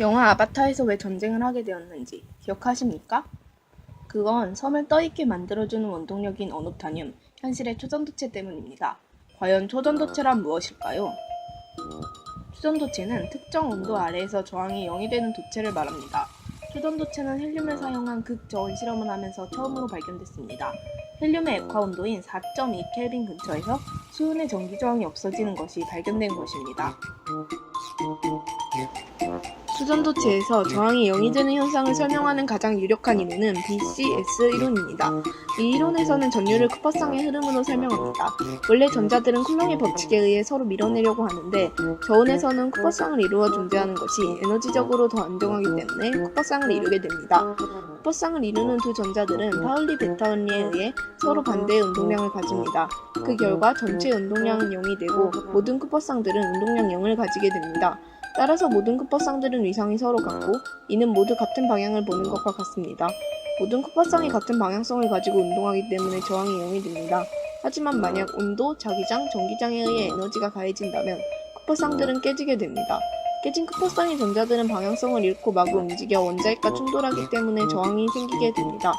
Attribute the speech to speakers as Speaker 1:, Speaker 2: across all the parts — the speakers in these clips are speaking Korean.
Speaker 1: 영화 아바타에서 왜 전쟁을 하게 되었는지 기억하십니까? 그건 섬을 떠있게 만들어주는 원동력인 언옵타늄, 현실의 초전도체 때문입니다. 과연 초전도체란 무엇일까요? 초전도체는 특정 온도 아래에서 저항이 0이 되는 도체를 말합니다. 초전도체는 헬륨을 사용한 극저온 실험을 하면서 처음으로 발견됐습니다. 헬륨의 액화 온도인 4.2 켈빈 근처에서 수은의 전기 저항이 없어지는 것이 발견된 것입니다. 수전도체에서 저항이 0이 되는 현상을 설명하는 가장 유력한 이론은 BCS 이론입니다. 이 이론에서는 전류를 쿠퍼상의 흐름으로 설명합니다. 원래 전자들은 쿨롱의 법칙에 의해 서로 밀어내려고 하는데 저온에서는 쿠퍼상을 이루어 존재하는 것이 에너지적으로 더 안정하기 때문에 쿠퍼상을 이루게 됩니다. 쿠퍼상을 이루는 두 전자들은 파울리 베타언리에 의해 서로 반대의 운동량을 가집니다. 그 결과 전체 운동량은 0이 되고 모든 쿠퍼상들은 운동량 0을 가지게 됩니다. 따라서 모든 쿠퍼상들은 위상이 서로 같고 이는 모두 같은 방향을 보는 것과 같습니다. 모든 쿠퍼상이 같은 방향성을 가지고 운동하기 때문에 저항이 0이 됩니다. 하지만 만약 온도, 자기장, 전기장에 의해 에너지가 가해진다면 쿠퍼상들은 깨지게 됩니다. 깨진 쿠퍼상의 전자들은 방향성을 잃고 마구 움직여 원자핵과 충돌하기 때문에 저항이 생기게 됩니다.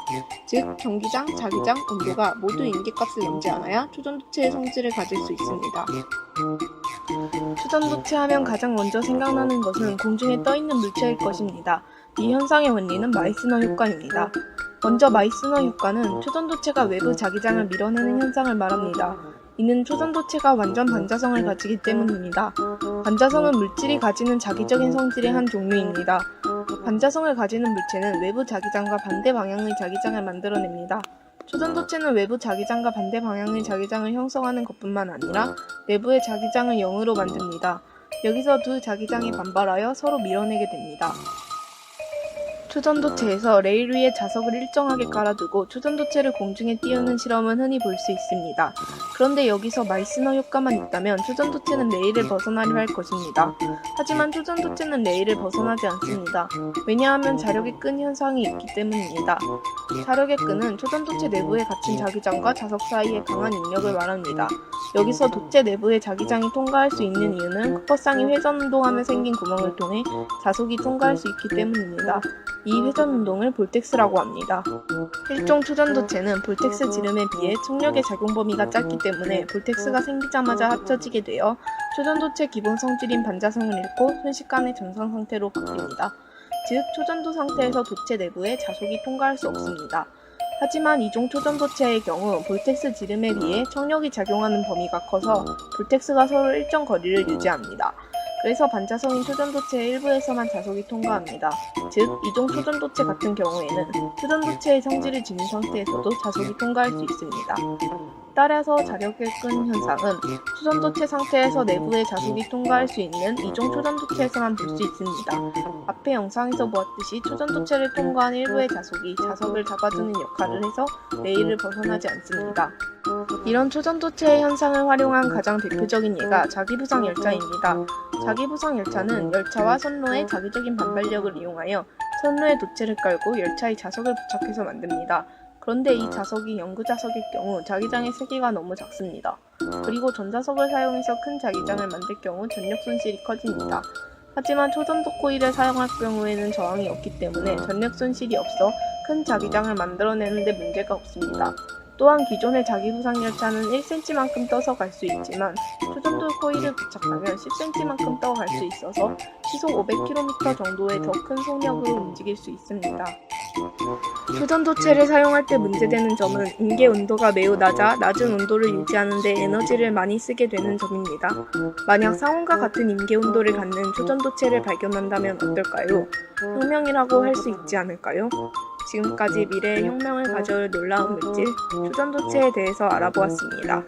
Speaker 1: 즉, 전기장, 자기장, 온도가 모두 인계값을 넘지 않아야 초전도체의 성질을 가질 수 있습니다. 초전도체 하면 가장 먼저 생각나는 것은 공중에 떠있는 물체일 것입니다. 이 현상의 원리는 마이스너 효과입니다. 먼저 마이스너 효과는 초전도체가 외부 자기장을 밀어내는 현상을 말합니다. 이는 초전도체가 완전 반자성을 가지기 때문입니다. 반자성은 물질이 가지는 자기적인 성질의 한 종류입니다. 반자성을 가지는 물체는 외부 자기장과 반대 방향의 자기장을 만들어냅니다. 초전도체는 외부 자기장과 반대 방향의 자기장을 형성하는 것뿐만 아니라 내부의 자기장을 0으로 만듭니다. 여기서 두 자기장이 반발하여 서로 밀어내게 됩니다. 초전도체에서 레일 위에 자석을 일정하게 깔아두고 초전도체를 공중에 띄우는 실험은 흔히 볼 수 있습니다. 그런데 여기서 마이스너 효과만 있다면 초전도체는 레일을 벗어나려 할 것입니다. 하지만 초전도체는 레일을 벗어나지 않습니다. 왜냐하면 자력의 끈 현상이 있기 때문입니다. 자력의 끈은 초전도체 내부에 갇힌 자기장과 자석 사이의 강한 인력을 말합니다. 여기서 도체 내부의 자기장이 통과할 수 있는 이유는 쿠퍼상이 회전 운동하며 생긴 구멍을 통해 자석이 통과할 수 있기 때문입니다. 이 회전 운동을 볼텍스라고 합니다. 일종 초전 도체는 볼텍스 지름에 비해 충력의 작용 범위가 짧기 때문에 볼텍스가 생기자마자 합쳐지게 되어 초전 도체 기본 성질인 반자성을 잃고 순식간에 정상 상태로 바뀝니다. 즉, 초전도 상태에서 도체 내부에 자속이 통과할 수 없습니다. 하지만 이종 초전도체의 경우 볼텍스 지름에 비해 청력이 작용하는 범위가 커서 볼텍스가 서로 일정 거리를 유지합니다. 그래서 반자성인 초전도체의 일부에서만 자석이 통과합니다. 즉, 이종 초전도체 같은 경우에는 초전도체의 성질을 지닌 상태에서도 자석이 통과할 수 있습니다. 따라서 자력의 끈 현상은 초전도체 상태에서 내부의 자석이 통과할 수 있는 이종 초전도체에서만 볼 수 있습니다. 앞의 영상에서 보았듯이 초전도체를 통과한 일부의 자석이 자석을 잡아주는 역할을 해서 레일을 벗어나지 않습니다. 이런 초전도체의 현상을 활용한 가장 대표적인 예가 자기부상 열차입니다. 자기부상 열차는 열차와 선로의 자기적인 반발력을 이용하여 선로에 도체를 깔고 열차의 자석을 부착해서 만듭니다. 그런데 이 자석이 영구 자석일 경우 자기장의 세기가 너무 작습니다. 그리고 전자석을 사용해서 큰 자기장을 만들 경우 전력 손실이 커집니다. 하지만 초전도 코일을 사용할 경우에는 저항이 없기 때문에 전력 손실이 없어 큰 자기장을 만들어내는데 문제가 없습니다. 또한 기존의 자기부상 열차는 1cm만큼 떠서 갈 수 있지만 초전도 코일을 부착하면 10cm만큼 떠갈 수 있어서 시속 500km 정도의 더 큰 속력으로 움직일 수 있습니다. 초전도체를 사용할 때 문제되는 점은 인계 온도가 매우 낮아 낮은 온도를 유지하는 데 에너지를 많이 쓰게 되는 점입니다. 만약 상온과 같은 인계 온도를 갖는 초전도체를 발견한다면 어떨까요? 혁명이라고 할 수 있지 않을까요? 지금까지 미래의 혁명을 가져올 놀라운 물질, 초전도체에 대해서 알아보았습니다.